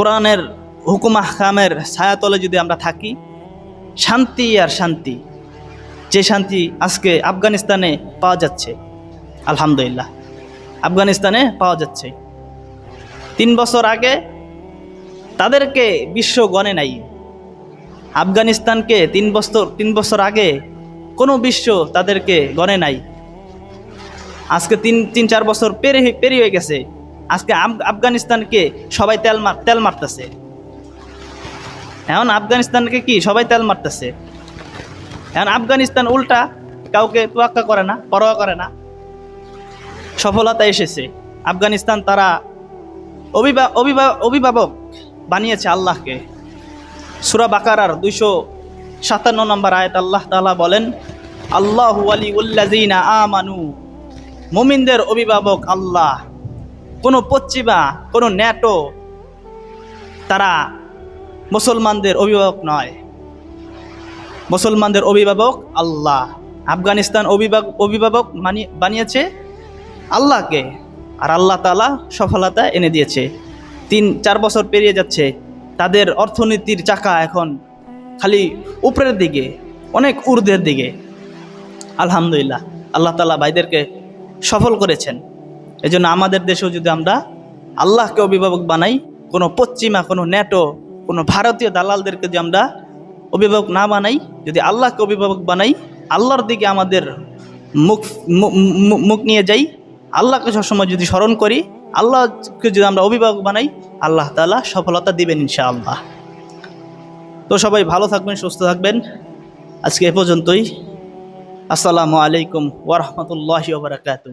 কোরআনের হুকুম আহকামের ছায়াতলে যদি আমরা থাকি, শান্তি আর শান্তি, যে শান্তি আজকে আফগানিস্তানে পাওয়া যাচ্ছে, আলহামদুলিল্লাহ, আফগানিস্তানে পাওয়া যাচ্ছে। তিন বছর আগে তাদেরকে বিশ্ব গণে নাই। আফগানিস্তানকে তিন বছর তিন বছর আগে কোনো বিশ্ব তাদেরকে গণে নাই। আজকে তিন তিন, চার বছর পেরে, পেরিয়ে গেছে। আজকে আফ- আফগানিস্তানকে সবাই তেল মার তেল মারতেছে। এখন আফগানিস্তানকে কি সবাই তেল মারতেছে? এখন আফগানিস্তান উল্টা কাউকে তোয়াক্কা করে না, পরোয়া করে না। সফলতা এসেছে। আফগানিস্তান তারা অভিভা অভিভা- অভিভাবক বানিয়েছে আল্লাহকে। সুরা বাকারার দুইশো সাতান্ন নম্বর আয়াত আল্লাহ তাআলা বলেন, আল্লাহ আলী উল্লাজিনা আমানু। মুমিনদের অভিভাবক আল্লাহ। কোনো পশ্চিমা, কোনো ন্যাটো তারা মুসলমানদের অভিভাবক নয়। মুসলমানদের অভিভাবক আল্লাহ। আফগানিস্তান অভিভাবক অভিভাবক মানি, বানিয়েছে আল্লাহকে। আর আল্লাহ তালা সফলতা এনে দিয়েছে। তিন, চার বছর পেরিয়ে যাচ্ছে। তাদের অর্থনীতির চাকা এখন খালি উপরের দিকে, অনেক ঊর্ধ্বের দিকে। আলহামদুলিল্লাহ, আল্লাহ তালা ভাইদেরকে সফল করেছেন। এই জন্য আমাদের দেশেও যদি আমরা আল্লাহকে অভিভাবক বানাই, কোনো পশ্চিমা, কোনো ন্যাটো, কোনো ভারতীয় দালালদেরকে যদি আমরা অভিভাবক না বানাই, যদি আল্লাহকে অভিভাবক বানাই, আল্লাহর দিকে আমাদের মুখ মুখ নিয়ে যাই, আল্লাহকে সবসময় যদি স্মরণ করি, আল্লাহকে যদি আমরা অভিভাবক বানাই, আল্লাহ তালা সফলতা দিবেন ইনশাআল্লাহ। তো সবাই ভালো থাকবেন, সুস্থ থাকবেন। আজকে এ পর্যন্তই। আসসালামু আলাইকুম ওরহমতুল্লাহি ওবরাকাতু